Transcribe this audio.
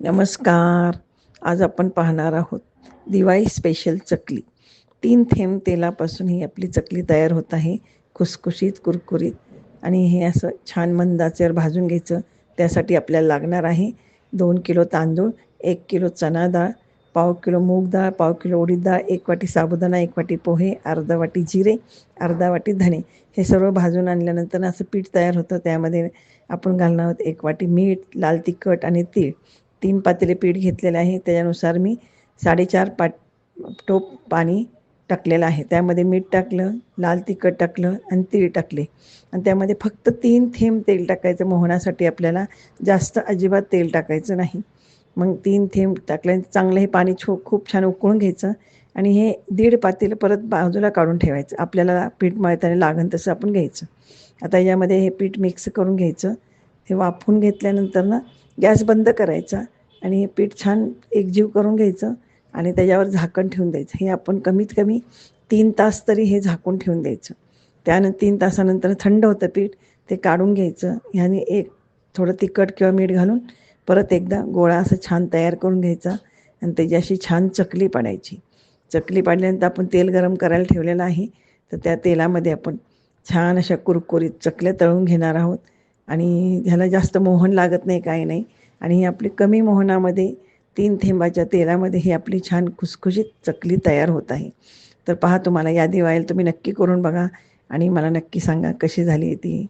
नमस्कार. आज आपण पाहणार आहोत दिवाळी स्पेशल चकली. तीन थेंब तेलापासून ही आपली चकली तयार होत आहे. खुसखुशीत कुरकुरीत आणि हे असं छान मंदाचेवर भाजून घ्यायचं. त्यासाठी आपल्याला लागणार आहे दोन किलो तांदूळ एक किलो चणा डाळ पाव किलो मूग डाळ पाव किलो उडीद डाळ एक वाटी साबुदाणा एक वाटी पोहे अर्धा वाटी जिरे अर्धा वाटी धणे. हे सर्व भाजून आणल्यानंतर असं पीठ तयार होतं. त्यामध्ये आपण घालणार आहोत एक वाटी मीठ लाल तिखट आणि तीळ. तीन पातेले पीठ घेतलेलं आहे. त्याच्यानुसार मी साडेचार पाट टोप पाणी टाकलेलं आहे. त्यामध्ये मीठ टाकलं लाल तिखट टाकलं आणि तीळ टाकले. आणि त्यामध्ये फक्त तीन थेंब तेल टाकायचं. मोहनासाठी आपल्याला जास्त अजिबात तेल टाकायचं नाही. मग तीन थेंब टाकल्या चांगलं हे पाणी छो खूप छान उकळून घ्यायचं आणि हे दीड पातेलं परत बाजूला काढून ठेवायचं. आपल्याला पीठ मळताना लागन तसं आपण घ्यायचं. आता यामध्ये हे पीठ मिक्स करून घ्यायचं. हे वाफून घेतल्यानंतर ना गॅस बंद करायचा आणि हे पीठ छान एकजीव करून घ्यायचं आणि त्याच्यावर झाकण ठेवून द्यायचं. हे आपण कमीत कमी तीन तास तरी हे झाकून ठेवून द्यायचं. त्यानंतर तीन तासानंतर थंड होतं पीठ ते काढून घ्यायचं. ह्याने एक थोडं तिखट किंवा मीठ घालून परत एकदा गोळा असं छान तयार करून घ्यायचा आणि त्याची अशी छान चकली पाडायची. चकली पाडल्यानंतर आपण तेल गरम करायला ठेवलेलं आहे. तर त्या तेलामध्ये आपण छान अशा कुरकुरीत चकल्या तळून घेणार आहोत. आणि ह्याला जास्त मोहन लागत नाही काही नाही. आणि ही आपली कमी मोहनामध्ये तीन थेंबाच्या तेलामध्ये ही आपली छान खुसखुशीत चकली तयार होत आहे. तर पहा तुम्हाला यादी वाईल तुम्ही नक्की करून बघा आणि मला नक्की सांगा कशी झाली ती.